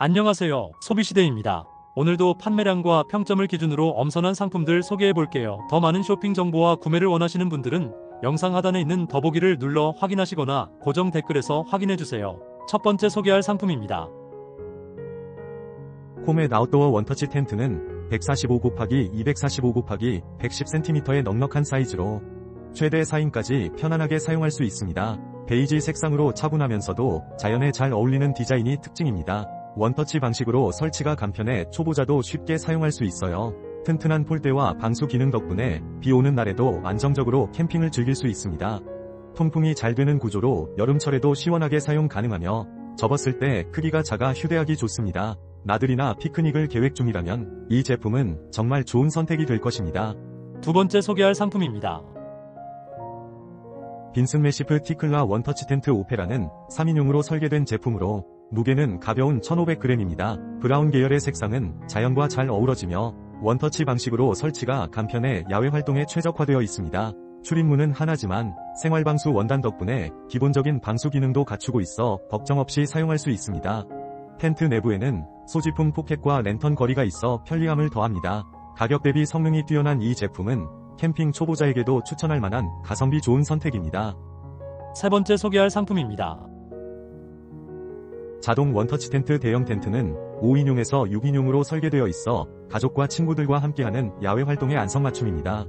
안녕하세요. 소비시대입니다. 오늘도 판매량과 평점을 기준으로 엄선한 상품들 소개해 볼게요. 더 많은 쇼핑 정보와 구매를 원하시는 분들은 영상 하단에 있는 더보기를 눌러 확인하시거나 고정 댓글에서 확인해 주세요. 첫 번째 소개할 상품입니다. 코멧 아웃도어 원터치 텐트는 145 곱하기 245 곱하기 110cm의 넉넉한 사이즈로 최대 4인까지 편안하게 사용할 수 있습니다. 베이지 색상으로 차분하면서도 자연에 잘 어울리는 디자인이 특징입니다. 원터치 방식으로 설치가 간편해 초보자도 쉽게 사용할 수 있어요. 튼튼한 폴대와 방수 기능 덕분에 비 오는 날에도 안정적으로 캠핑을 즐길 수 있습니다. 통풍이 잘 되는 구조로 여름철에도 시원하게 사용 가능하며 접었을 때 크기가 작아 휴대하기 좋습니다. 나들이나 피크닉을 계획 중이라면 이 제품은 정말 좋은 선택이 될 것입니다. 두 번째 소개할 상품입니다. 빈슨 메시프 티클라 원터치 텐트 오페라는 3인용으로 설계된 제품으로 무게는 가벼운 1500g입니다. 브라운 계열의 색상은 자연과 잘 어우러지며 원터치 방식으로 설치가 간편해 야외 활동에 최적화되어 있습니다. 출입문은 하나지만 생활방수 원단 덕분에 기본적인 방수 기능도 갖추고 있어 걱정 없이 사용할 수 있습니다. 텐트 내부에는 소지품 포켓과 랜턴 거리가 있어 편리함을 더합니다. 가격 대비 성능이 뛰어난 이 제품은 캠핑 초보자에게도 추천할 만한 가성비 좋은 선택입니다. 세 번째 소개할 상품입니다. 자동 원터치 텐트 대형 텐트는 5인용에서 6인용으로 설계되어 있어 가족과 친구들과 함께하는 야외 활동의 안성맞춤입니다.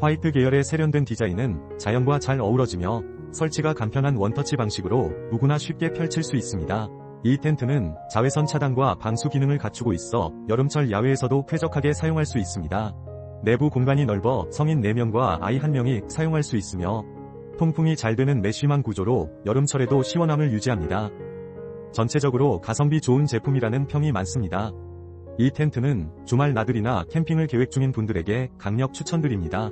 화이트 계열의 세련된 디자인은 자연과 잘 어우러지며 설치가 간편한 원터치 방식으로 누구나 쉽게 펼칠 수 있습니다. 이 텐트는 자외선 차단과 방수 기능을 갖추고 있어 여름철 야외에서도 쾌적하게 사용할 수 있습니다. 내부 공간이 넓어 성인 4명과 아이 1명이 사용할 수 있으며 통풍이 잘 되는 메쉬망 구조로 여름철에도 시원함을 유지합니다. 전체적으로 가성비 좋은 제품이라는 평이 많습니다. 이 텐트는 주말 나들이나 캠핑을 계획 중인 분들에게 강력 추천드립니다.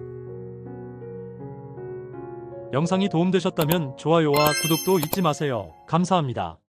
영상이 도움되셨다면 좋아요와 구독도 잊지 마세요. 감사합니다.